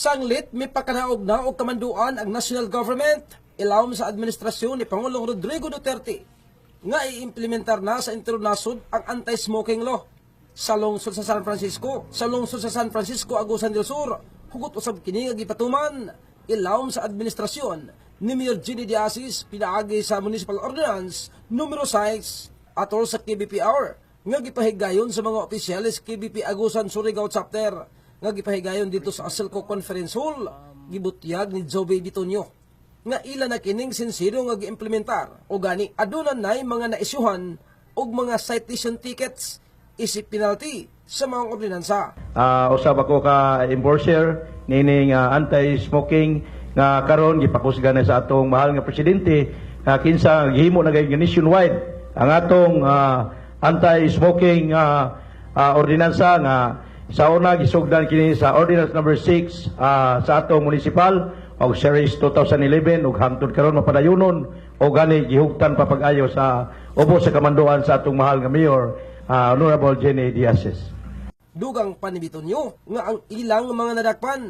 Sanglit, may pakanaog na o kamanduan ang national government. Ilawom sa administrasyon ni Pangulong Rodrigo Duterte nga i-implementar na sa internasod ang anti-smoking law. Sa lungsod sa San Francisco. Sa lungsod sa San Francisco, Agusan del Sur, hugot usab kini nga gipatuman. Ilawom sa administrasyon ni Mayor Ginny Diazis pinaagi sa Municipal Ordinance numero 6 atol sa KBPR nga gipahigayon sa mga opisyalis KBP Agusan Surigao Chapter nga gipahigayon dito sa Aselco Conference Hall. Gibutyag ni Joey Bitonyo nga ila na kining sinsiro nga giimplementar. O gani aduna nay mga naisyuhan og mga citation tickets isip penalty sa mga ordinansa. uh, usab ako ka enforcer nining uh, anti-smoking nga karon gipakusgan na sa atong mahal nga presidente nga kinsa gihimo na gayud nationwide. Ang atong uh, anti-smoking uh, uh, ordinansa nga sa una gisugdan kini sa ordinance number 6 uh, sa atong municipal og series 2011 ug hangtod karon mapadayunon o gani gihugtan pa pag-ayo sa ubos sa kamanduan sa atong mahal nga mayor uh, Honorable Jenny Diazes. Dugang panibiton nyo nga ang ilang mga nadakpan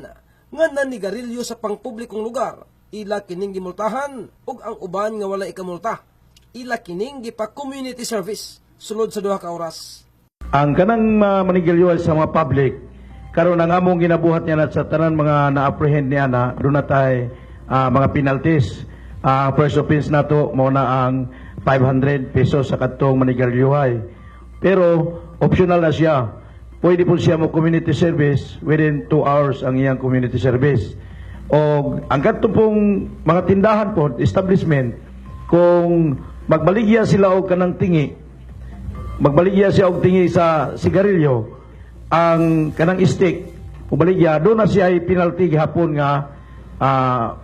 nga nanigarilyo sa pangpublikong lugar ila kining gimultahan ug ang uban nga wala ikamulta ila kining gipa community service sulod sa duha ka oras. Ang kanang uh, manigilyo sa mga public karon ang among ginabuhat niya na sa tanan mga na-apprehend niya na doon na tay ah, mga penalties. Ang first offense nato mo na ang 500 pesos sa katong manigalyuhay pero optional na siya. Pwede po siya mo community service within 2 hours ang iyang community service. O ang katong pong mga tindahan po establishment kung magbaligya sila og kanang tingi magbaligya siya og tingi sa sigarilyo ang kanang stick. Ubaligya do na siya ay penalty gihapon nga ah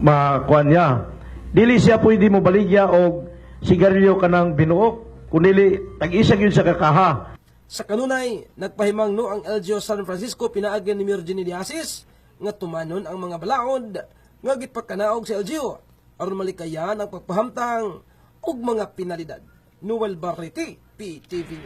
makuan niya. Dili siya pwede mo baligya og sigarilyo kanang binuok kundi tag-isa gyud sa kakaha. Sa kanunay, nagpahimang no ang LGO San Francisco pinaagan ni Mayor Jenny Diasis nga tumanon ang mga balaod nga gipakanaog sa LGO aron malikayan ang pagpahamtang ug mga pinalidad. Noel Barrete, PTV.